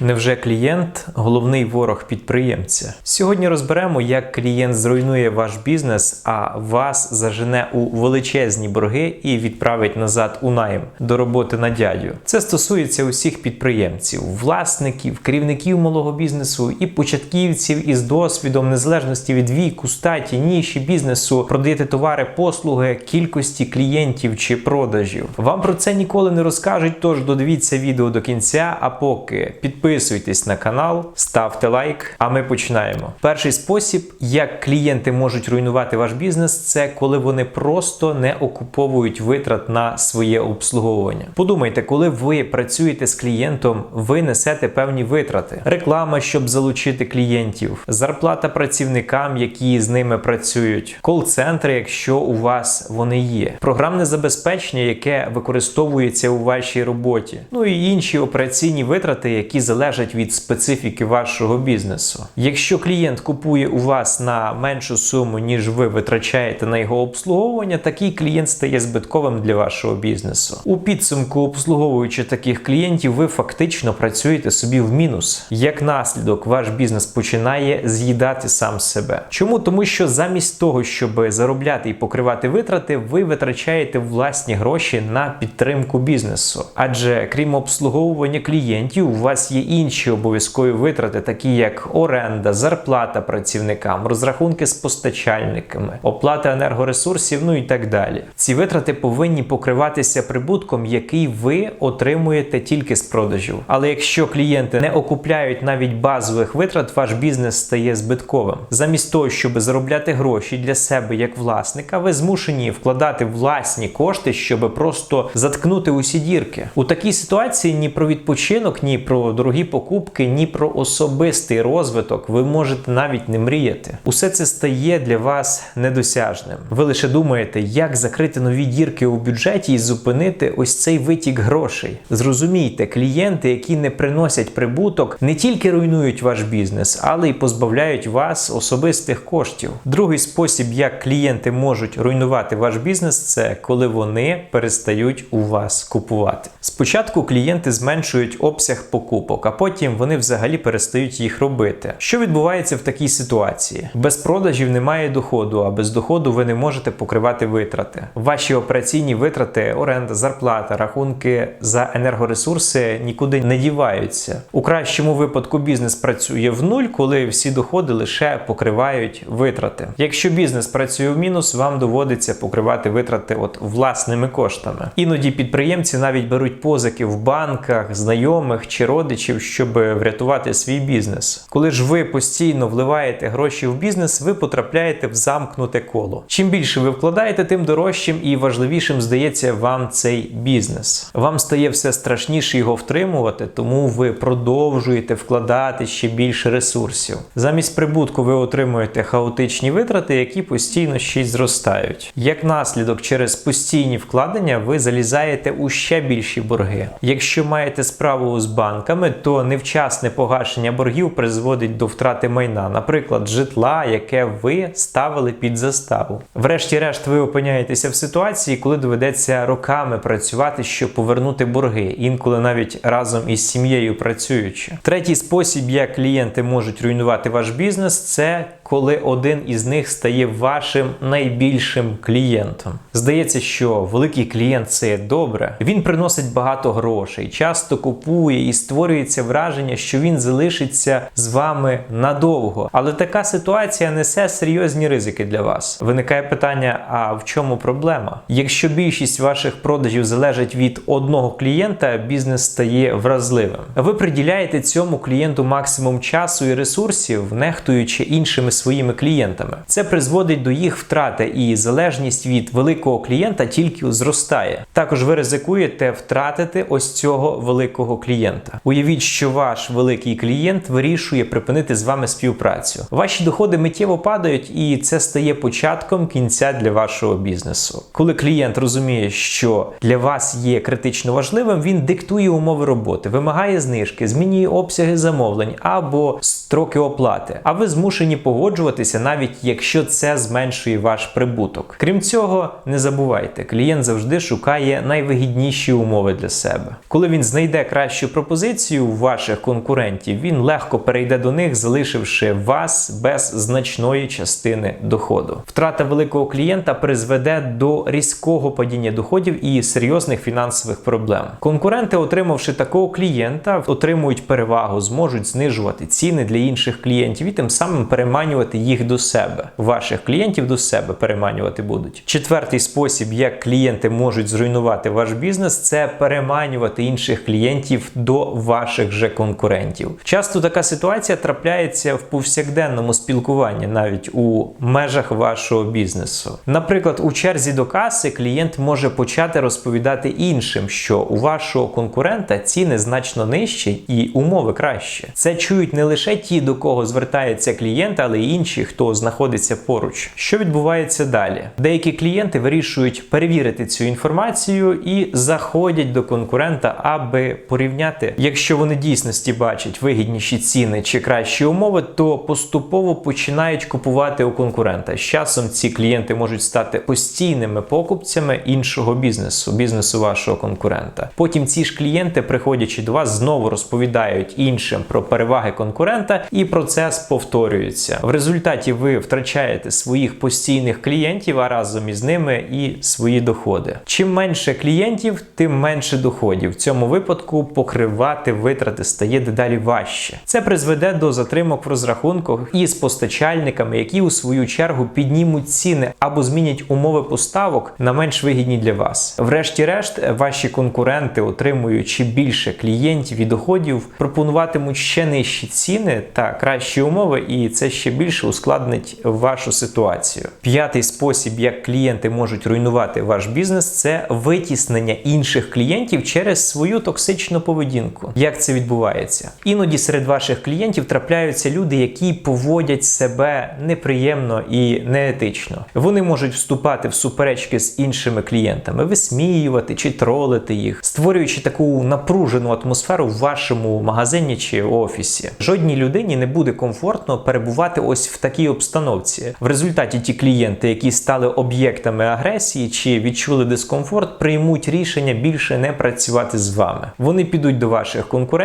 Невже клієнт головний ворог підприємця? Сьогодні розберемо, як клієнт зруйнує ваш бізнес, а вас зажене у величезні борги і відправить назад у найм до роботи на дядю. Це стосується усіх підприємців, власників, керівників малого бізнесу і початківців із досвідом незалежності від віку, статі, ніші бізнесу, продаєте товари, послуги, кількості клієнтів чи продажів. Вам про це ніколи не розкажуть, тож додивіться відео до кінця. А поки підписуйтесь на канал, ставте лайк. А ми починаємо. Перший спосіб, як клієнти можуть руйнувати ваш бізнес, це коли вони просто не окуповують витрат на своє обслуговування. Подумайте, коли ви працюєте з клієнтом, ви несете певні витрати: реклама, щоб залучити клієнтів, зарплата працівникам, які з ними працюють, кол-центри, якщо у вас вони є, програмне забезпечення, яке використовується у вашій роботі, ну і інші операційні витрати, які залежать від специфіки вашого бізнесу. Якщо клієнт купує у вас на меншу суму, ніж ви витрачаєте на його обслуговування, такий клієнт стає збитковим для вашого бізнесу. У підсумку, обслуговуючи таких клієнтів, ви фактично працюєте собі в мінус. Як наслідок, ваш бізнес починає з'їдати сам себе. Чому? Тому що замість того, щоб заробляти і покривати витрати, ви витрачаєте власні гроші на підтримку бізнесу. Адже крім обслуговування клієнтів, у вас є інші обов'язкові витрати, такі як оренда, зарплата працівникам, розрахунки з постачальниками, оплата енергоресурсів, ну і так далі. Ці витрати повинні покриватися прибутком, який ви отримуєте тільки з продажів. Але якщо клієнти не окупляють навіть базових витрат, ваш бізнес стає збитковим. Замість того, щоб заробляти гроші для себе як власника, ви змушені вкладати власні кошти, щоб просто заткнути усі дірки. У такій ситуації ні про відпочинок, ні про дорогі покупки, ні про особистий розвиток ви можете навіть не мріяти. Усе це стає для вас недосяжним. Ви лише думаєте, як закрити нові дірки у бюджеті і зупинити ось цей витік грошей. Зрозумійте, клієнти, які не приносять прибуток, не тільки руйнують ваш бізнес, але й позбавляють вас особистих коштів. Другий спосіб, як клієнти можуть руйнувати ваш бізнес, це коли вони перестають у вас купувати. Спочатку клієнти зменшують обсяг покупок, а потім вони взагалі перестають їх робити. Що відбувається в такій ситуації? Без продажів немає доходу, а без доходу ви не можете покривати витрати. Ваші операційні витрати, оренда, зарплата, рахунки за енергоресурси нікуди не діваються. У кращому випадку бізнес працює в нуль, коли всі доходи лише покривають витрати. Якщо бізнес працює в мінус, вам доводиться покривати витрати от власними коштами. Іноді підприємці навіть беруть позики в банках, знайомих чи родичів, щоб врятувати свій бізнес. Коли ж ви постійно вливаєте гроші в бізнес, ви потрапляєте в замкнуте коло. Чим більше ви вкладаєте, тим дорожчим і важливішим здається вам цей бізнес. Вам стає все страшніше його втримувати, тому ви продовжуєте вкладати ще більше ресурсів. Замість прибутку ви отримуєте хаотичні витрати, які постійно ще й зростають. Як наслідок, через постійні вкладення ви залізаєте у ще більші борги. Якщо маєте справу з банками, то невчасне погашення боргів призводить до втрати майна, наприклад, житла, яке ви ставили під заставу. Врешті-решт, ви опиняєтеся в ситуації, коли доведеться роками працювати, щоб повернути борги, інколи навіть разом із сім'єю працюючи. Третій спосіб, як клієнти можуть руйнувати ваш бізнес, це коли один із них стає вашим найбільшим клієнтом. Здається, що великий клієнт це добре. Він приносить багато грошей, часто купує і створюється враження, що він залишиться з вами надовго. Але така ситуація несе серйозні ризики для вас. Виникає питання: а в чому проблема? Якщо більшість ваших продажів залежить від одного клієнта, бізнес стає вразливим. Ви приділяєте цьому клієнту максимум часу і ресурсів, нехтуючи іншими своїми клієнтами. Це призводить до їх втрати, і залежність від великого клієнта тільки зростає. Також ви ризикуєте втратити ось цього великого клієнта. Уявіть, що ваш великий клієнт вирішує припинити з вами співпрацю. Ваші доходи миттєво падають, і це стає початком кінця для вашого бізнесу. Коли клієнт розуміє, що для вас є критично важливим, він диктує умови роботи, вимагає знижки, змінює обсяги замовлень або строки оплати. А ви змушені погоджуватися, навіть якщо це зменшує ваш прибуток. Крім цього, не забувайте, клієнт завжди шукає найвигідніші умови для себе. Коли він знайде кращу пропозицію, клієнтів ваших конкурентів, він легко перейде до них, залишивши вас без значної частини доходу. Втрата великого клієнта призведе до різкого падіння доходів і серйозних фінансових проблем. Конкуренти, отримавши такого клієнта, отримують перевагу, зможуть знижувати ціни для інших клієнтів і тим самим переманювати їх до себе. Ваших клієнтів до себе переманювати будуть. Четвертий спосіб, як клієнти можуть зруйнувати ваш бізнес, це переманювати інших клієнтів до ваших же конкурентів. Часто така ситуація трапляється в повсякденному спілкуванні, навіть у межах вашого бізнесу. Наприклад, у черзі до каси клієнт може почати розповідати іншим, що у вашого конкурента ціни значно нижчі і умови краще. Це чують не лише ті, до кого звертається клієнт, але й інші, хто знаходиться поруч. Що відбувається далі? Деякі клієнти вирішують перевірити цю інформацію і заходять до конкурента, аби порівняти. Якщо вони дійсності бачать вигідніші ціни чи кращі умови, то поступово починають купувати у конкурента. З часом ці клієнти можуть стати постійними покупцями іншого бізнесу, бізнесу вашого конкурента. Потім ці ж клієнти, приходячи до вас, знову розповідають іншим про переваги конкурента, і процес повторюється. В результаті ви втрачаєте своїх постійних клієнтів, а разом із ними і свої доходи. Чим менше клієнтів, тим менше доходів. В цьому випадку покривати витрати стає дедалі важче. Це призведе до затримок в розрахунках із постачальниками, які у свою чергу піднімуть ціни або змінять умови поставок на менш вигідні для вас. Врешті-решт, ваші конкуренти, отримуючи більше клієнтів і доходів, пропонуватимуть ще нижчі ціни та кращі умови, і це ще більше ускладнить вашу ситуацію. П'ятий спосіб, як клієнти можуть руйнувати ваш бізнес, це витіснення інших клієнтів через свою токсичну поведінку. Як це відбувається? Іноді серед ваших клієнтів трапляються люди, які поводять себе неприємно і неетично. Вони можуть вступати в суперечки з іншими клієнтами, висміювати чи тролити їх, створюючи таку напружену атмосферу в вашому магазині чи офісі. Жодній людині не буде комфортно перебувати ось в такій обстановці. В результаті ті клієнти, які стали об'єктами агресії чи відчули дискомфорт, приймуть рішення більше не працювати з вами. Вони підуть до ваших конкурентів,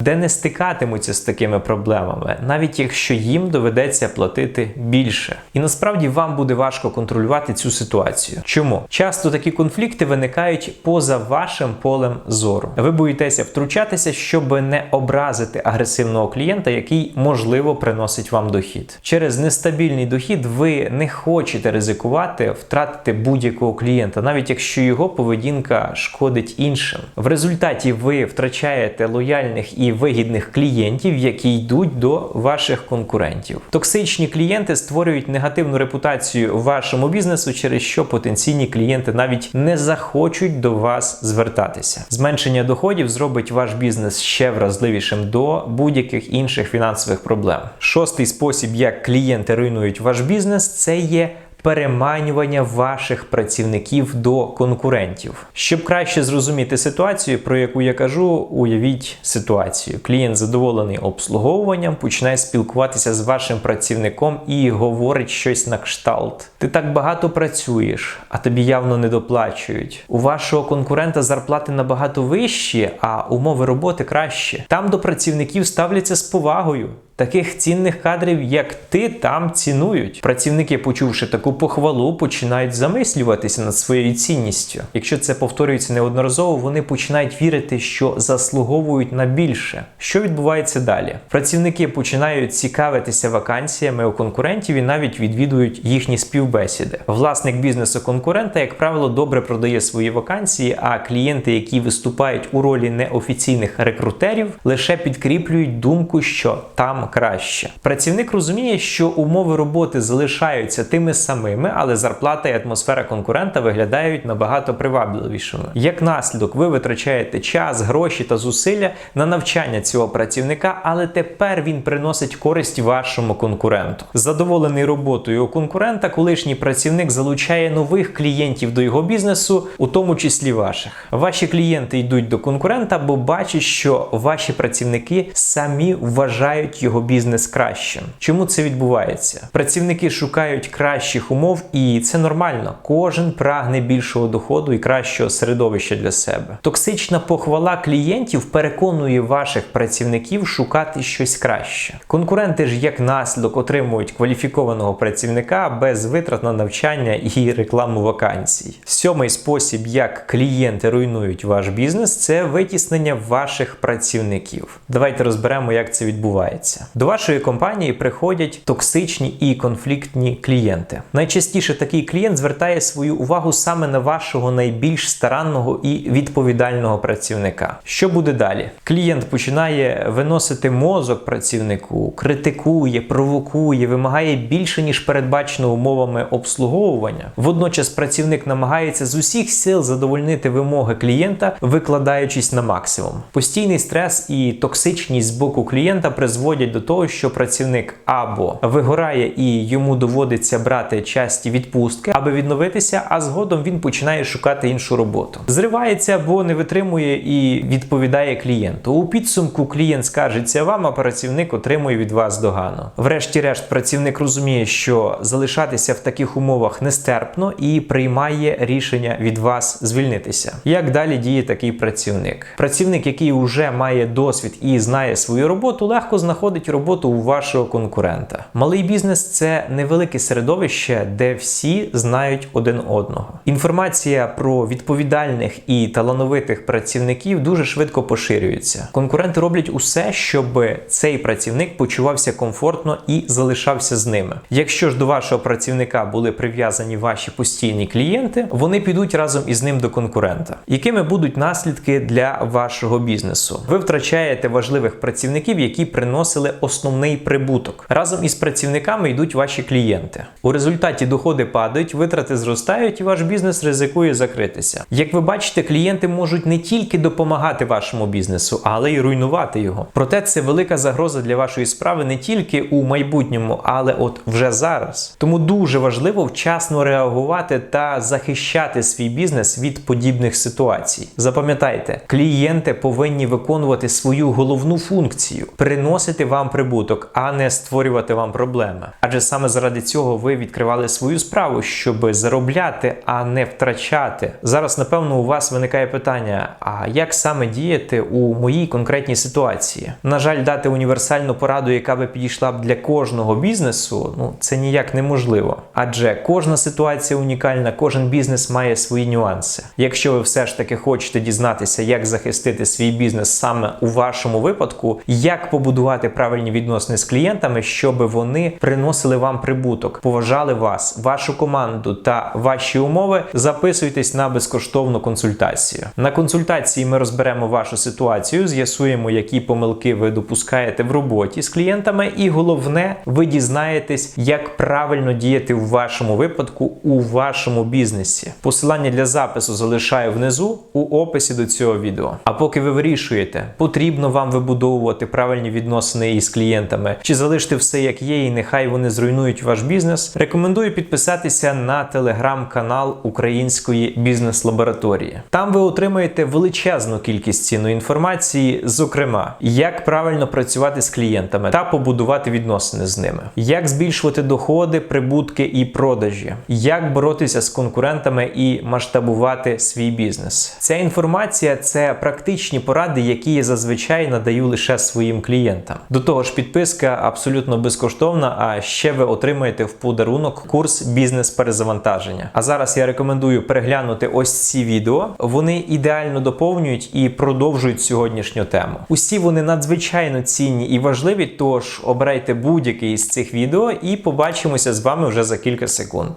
де не стикатимуться з такими проблемами, навіть якщо їм доведеться платити більше. І насправді вам буде важко контролювати цю ситуацію. Чому? Часто такі конфлікти виникають поза вашим полем зору. Ви боїтеся втручатися, щоб не образити агресивного клієнта, який можливо приносить вам дохід. Через нестабільний дохід ви не хочете ризикувати втратити будь-якого клієнта, навіть якщо його поведінка шкодить іншим. В результаті ви втрачаєте лояльних і вигідних клієнтів, які йдуть до ваших конкурентів. Токсичні клієнти створюють негативну репутацію вашому бізнесу, через що потенційні клієнти навіть не захочуть до вас звертатися. Зменшення доходів зробить ваш бізнес ще вразливішим до будь-яких інших фінансових проблем. Шостий спосіб, як клієнти руйнують ваш бізнес, це є переманювання ваших працівників до конкурентів. Щоб краще зрозуміти ситуацію, про яку я кажу, уявіть ситуацію. Клієнт задоволений обслуговуванням, починає спілкуватися з вашим працівником і говорить щось на кшталт. Ти так багато працюєш, а тобі явно не доплачують. У вашого конкурента зарплати набагато вищі, а умови роботи кращі. Там до працівників ставляться з повагою. Таких цінних кадрів, як ти, там цінують. Працівники, почувши таку похвалу, починають замислюватися над своєю цінністю. Якщо це повторюється неодноразово, вони починають вірити, що заслуговують на більше. Що відбувається далі? Працівники починають цікавитися вакансіями у конкурентів і навіть відвідують їхні співбесіди. Власник бізнесу конкурента, як правило, добре продає свої вакансії, а клієнти, які виступають у ролі неофіційних рекрутерів, лише підкріплюють думку, що там краще. Працівник розуміє, що умови роботи залишаються тими самими, але зарплата і атмосфера конкурента виглядають набагато привабливішими. Як наслідок, ви витрачаєте час, гроші та зусилля на навчання цього працівника, але тепер він приносить користь вашому конкуренту. Задоволений роботою у конкурента, колишній працівник залучає нових клієнтів до його бізнесу, у тому числі ваших. Ваші клієнти йдуть до конкурента, бо бачать, що ваші працівники самі вважають його його бізнес кращим. Чому це відбувається? Працівники шукають кращих умов, і це нормально. Кожен прагне більшого доходу і кращого середовища для себе. Токсична похвала клієнтів переконує ваших працівників шукати щось краще. Конкуренти ж як наслідок отримують кваліфікованого працівника без витрат на навчання і рекламу вакансій. Сьомий спосіб, як клієнти руйнують ваш бізнес, це витіснення ваших працівників. Давайте розберемо, як це відбувається. До вашої компанії приходять токсичні і конфліктні клієнти. Найчастіше такий клієнт звертає свою увагу саме на вашого найбільш старанного і відповідального працівника. Що буде далі? Клієнт починає виносити мозок працівнику, критикує, провокує, вимагає більше ніж передбачено умовами обслуговування. Водночас працівник намагається з усіх сил задовольнити вимоги клієнта, викладаючись на максимум. Постійний стрес і токсичність з боку клієнта призводять до того, що працівник або вигорає і йому доводиться брати часті відпустки, аби відновитися, а згодом він починає шукати іншу роботу. Зривається або не витримує і відповідає клієнту. У підсумку клієнт скаржиться вам, а працівник отримує від вас догану. Врешті-решт, працівник розуміє, що залишатися в таких умовах нестерпно і приймає рішення від вас звільнитися. Як далі діє такий працівник? Працівник, який вже має досвід і знає свою роботу, легко знаходить роботу у вашого конкурента. Малий бізнес це невелике середовище, де всі знають один одного. Інформація про відповідальних і талановитих працівників дуже швидко поширюється. Конкуренти роблять усе, щоб цей працівник почувався комфортно і залишався з ними. Якщо ж до вашого працівника були прив'язані ваші постійні клієнти, вони підуть разом із ним до конкурента. Якими будуть наслідки для вашого бізнесу? Ви втрачаєте важливих працівників, які приносили основний прибуток. Разом із працівниками йдуть ваші клієнти. У результаті доходи падають, витрати зростають, і ваш бізнес ризикує закритися. Як ви бачите, клієнти можуть не тільки допомагати вашому бізнесу, але й руйнувати його. Проте це велика загроза для вашої справи не тільки у майбутньому, але от вже зараз. Тому дуже важливо вчасно реагувати та захищати свій бізнес від подібних ситуацій. Запам'ятайте, клієнти повинні виконувати свою головну функцію приносити вам прибуток, а не створювати вам проблеми. Адже саме заради цього ви відкривали свою справу, щоб заробляти, а не втрачати. Зараз, напевно, у вас виникає питання: а як саме діяти у моїй конкретній ситуації? На жаль, дати універсальну пораду, яка би підійшла б для кожного бізнесу, ну це ніяк неможливо. Адже кожна ситуація унікальна, кожен бізнес має свої нюанси. Якщо ви все ж таки хочете дізнатися, як захистити свій бізнес саме у вашому випадку, як побудувати правильні відносини з клієнтами, щоб вони приносили вам прибуток, поважали вас, вашу команду та ваші умови, записуйтесь на безкоштовну консультацію. На консультації ми розберемо вашу ситуацію, з'ясуємо, які помилки ви допускаєте в роботі з клієнтами, і головне, ви дізнаєтесь, як правильно діяти в вашому випадку у вашому бізнесі. Посилання для запису залишаю внизу у описі до цього відео. А поки ви вирішуєте, потрібно вам вибудовувати правильні відносини із клієнтами, чи залишити все як є, і нехай вони зруйнують ваш бізнес. Рекомендую підписатися на телеграм-канал Української бізнес-лабораторії. Там ви отримаєте величезну кількість цінної інформації, зокрема, як правильно працювати з клієнтами та побудувати відносини з ними, як збільшувати доходи, прибутки і продажі, як боротися з конкурентами і масштабувати свій бізнес. Ця інформація це практичні поради, які я зазвичай надаю лише своїм клієнтам. До того ж, підписка абсолютно безкоштовна. А ще ви отримаєте в подарунок курс бізнес-перезавантаження. А зараз я рекомендую переглянути ось ці відео. Вони ідеально доповнюють і продовжують сьогоднішню тему. Усі вони надзвичайно цінні і важливі. Тож обирайте будь-який із цих відео і побачимося з вами вже за кілька секунд.